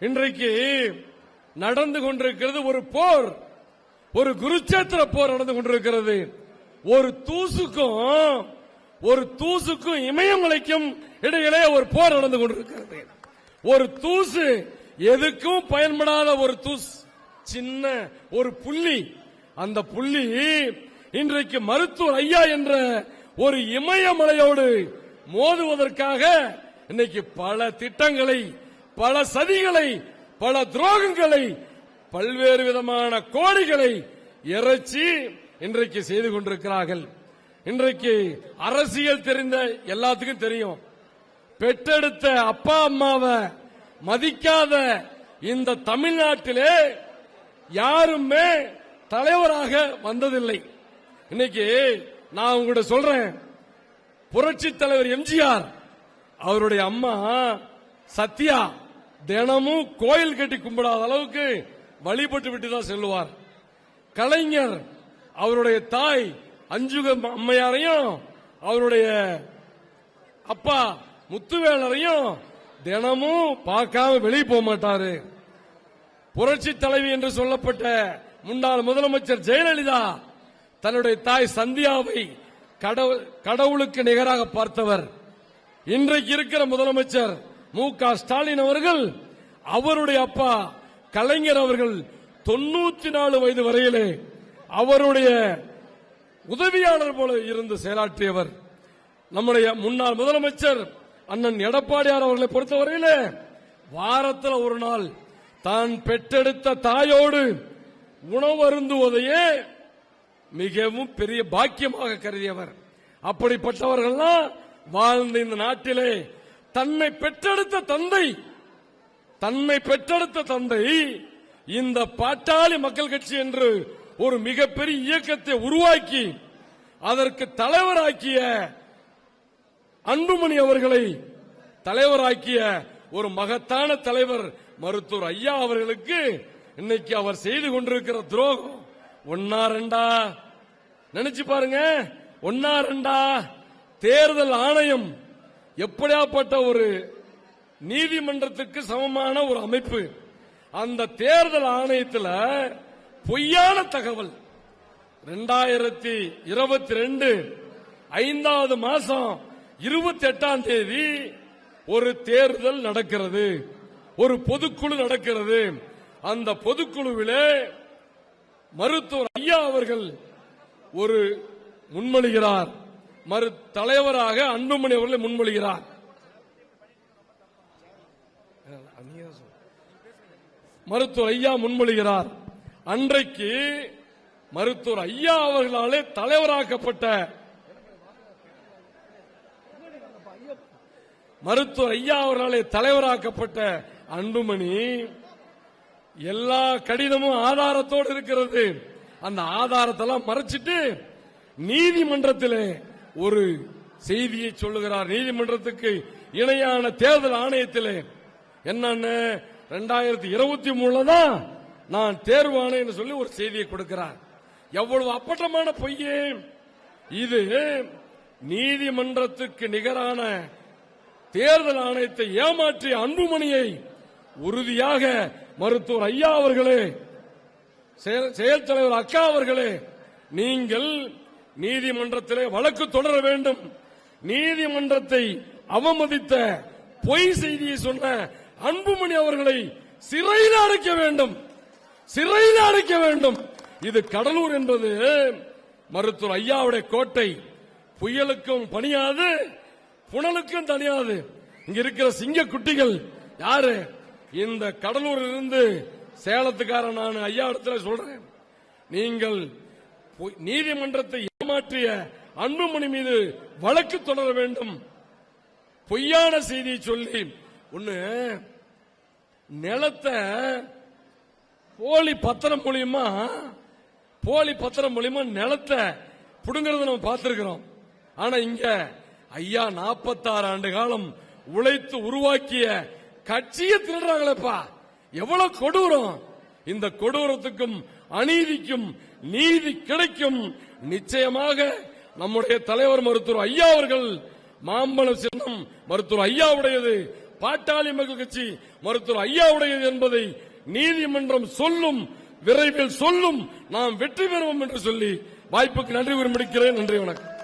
இன்றைக்கு நடந்து கொண்டிருக்கிறது ஒரு போர். ஒரு குருச்சேத்திர போர் நடந்து கொண்டிருக்கிறது. ஒரு தூசுக்கும் ஒரு தூசுக்கும் இமயமலைக்கும் இடையிலே ஒரு போர் நடந்து கொண்டிருக்கிறது. ஒரு தூசு எதுக்கும் பயன்படாத ஒரு தூசு. சின்ன ஒரு புள்ளி. அந்த புள்ளி இன்றைக்கு மருத்துவர் ஐயா என்ற ஒரு இமயமலையோடு மோதுவதற்காக இன்னைக்கு பல திட்டங்களை பல சதிகளை பல துரோகங்களை பல்வேறு விதமான கோடிகளை இறைச்சி இன்றைக்கு செய்து கொண்டிருக்கிறார்கள். இன்றைக்கு அரசியல் தெரிந்த எல்லாத்துக்கும் தெரியும். பெற்றெடுத்த அப்பா அம்மாவை மதிக்காத இந்த தமிழ்நாட்டிலே யாருமே தலைவராக வந்ததில்லை. இன்னைக்கு நான் உங்கள்கிட்ட சொல்றேன். புரட்சி தலைவர் எம்ஜிஆர் அவருடைய அம்மா சத்யா தினமும் கோயில் கட்டி கும்பிடாத அளவுக்கு வழிபட்டு விட்டு தான் செல்லுவார். கலைஞர் அவருடைய தாய் அஞ்சுக அம்மையாரையும் அவருடைய அப்பா முத்துவேலரையும் தினமும் பார்க்காம வெளியே போக மாட்டாரு. புரட்சி தலைவி என்று சொல்லப்பட்ட முன்னாள் முதலமைச்சர் ஜெயலலிதா தன்னுடைய தாய் சந்தியாவை கடவுள்- கடவுளுக்கு நிகராக பார்த்தவர். இன்றைக்கு இருக்கிற முதலமைச்சர் மு க. ஸ்டாலின் அவர்கள் அவருடைய அப்பா கலைஞர் அவர்கள் தொண்ணூத்தி நாலு வயது வரையிலே அவருடைய உதவியாளர் போல இருந்து செயலாற்றியவர். நம்முடைய முன்னாள் முதலமைச்சர் அண்ணன் எடப்பாடியார் அவர்களை பொறுத்தவரையிலே வாரத்தில் ஒரு நாள் தான் பெற்றெடுத்த தாயோடு உணவு அருந்துவதையே மிகவும் பெரிய பாக்கியமாக கருதியவர். அப்படிப்பட்டவர்கள்லாம் வாழ்ந்த இந்த நாட்டிலே தன்னை பெற்றெடுத்த தந்தை தன்னை பெற்றெடுத்த தந்தை இந்த பாட்டாளி மக்கள் கட்சி என்று ஒரு மிகப்பெரிய இயக்கத்தை உருவாக்கி அதற்கு தலைவராக்கிய அன்புமணி அவர்களை தலைவராக்கிய ஒரு மகத்தான தலைவர் மருத்துவர் ஐயா அவர்களுக்கு இன்னைக்கு அவர் செய்து கொண்டிருக்கிற துரோகம். ஒன்னா ரெண்டா? நினைச்சு பாருங்க. ஒன்னா ரெண்டா? தேர்தல் ஆணையம் எப்படியாப்பட்ட ஒரு நீதிமன்றத்துக்கு சமமான ஒரு அமைப்பு? அந்த தேர்தல் ஆணையத்தில் பொய்யான தகவல். ரெண்டாயிரத்தி இருபத்தி ரெண்டு ஐந்தாவது மாசம் இருபத்தி எட்டாம் தேதி ஒரு தேர்தல் நடக்கிறது. ஒரு பொதுக்குழு நடக்கிறது. அந்த பொதுக்குழுவிலே மருத்துவர் ஐயா அவர்கள் ஒரு முன்மொழிகிறார். மறு தலைவராக அன்புமணி அவர்களை முன்மொழிகிறார். மருத்துவர் ஐயா முன்மொழிகிறார். அன்றைக்கு மருத்துவர் ஐயா அவர்களாலே தலைவராக்கப்பட்ட மருத்துவர் ஐயா அவர்களாலே தலைவராக்கப்பட்ட அன்புமணி எல்லா கடிதமும் ஆதாரத்தோடு இருக்கிறது. அந்த ஆதாரத்தெல்லாம் மறைச்சிட்டு நீதிமன்றத்திலே ஒரு செய்தியை சொல்லுகிறார் நீதிமன்றத்துக்கு இணையான தேர்தல் ஆணையத்திலே. என்னன்னு? ரெண்டாயிரத்தி இருபத்தி மூணுல தான் நான் தேர்வானேன்னு சொல்லி ஒரு செய்தியை கொடுக்கிறார். எவ்வளவு அப்பட்டமான பொய்யே. இது நீதிமன்றத்துக்கு நிகரான தேர்தல் ஆணையத்தை ஏமாற்றிய அன்புமணியை உறுதியாக மருத்துவர் ஐயா அவர்களே செயல் செயல் தலைவர் அக்கா அவர்களே நீங்கள் நீதிமன்றத்திலே வழக்கு தொடர வேண்டும். நீதிமன்றத்தை அவமதித்த பொய் செய்தியை சொன்ன அன்புமணி அவர்களை சிறையில் அடைக்க வேண்டும். சிறையில் அடைக்க வேண்டும். இது கடலூர் என்பது மருத்துவர் ஐயாவுடைய கோட்டை. புயலுக்கும் பணியாது புனலுக்கும் தனியாது. இங்க இருக்கிற சிங்க குட்டிகள் யாரு? இந்த கடலூரில் இருந்து சேலத்துக்காரன் நான் ஐயா இடத்துல சொல்றேன். நீங்கள் நீதிமன்றத்தை ஏமாற்றிய அன்புமணி மீது வழக்கு தொடர வேண்டும். பொய்யான செய்தி சொல்லி ஒண்ணு நிலத்தை போலி பத்திரம் மூலியமா போலி பத்திரம் மூலியமா நிலத்தை புடுங்கறத நம்ம பார்த்திருக்கிறோம். ஆனா இங்க ஐயா 46 ஆண்டு காலம் உழைத்து உருவாக்கிய கட்சியை திருடுறாங்களேப்பா. எவ்வளவு கொடூரம். இந்த கொடூரத்துக்கும் அநீதிக்கும் நீதி கிடைக்கும். நிச்சயமாக நம்முடைய தலைவர் மருத்துவர் ஐயா அவர்கள் மாம்பழம் சின்னம் மருத்துவர் ஐயாவுடையது பாட்டாளி மக்கள் கட்சி மருத்துவர் ஐயாவுடையது என்பதை நீதிமன்றம் சொல்லும் விரைவில் சொல்லும். நாம் வெற்றி பெறுவோம் என்று சொல்லி வாய்ப்புக்கு நன்றி விரும்பிக்கிறேன் நன்றி வணக்கம்.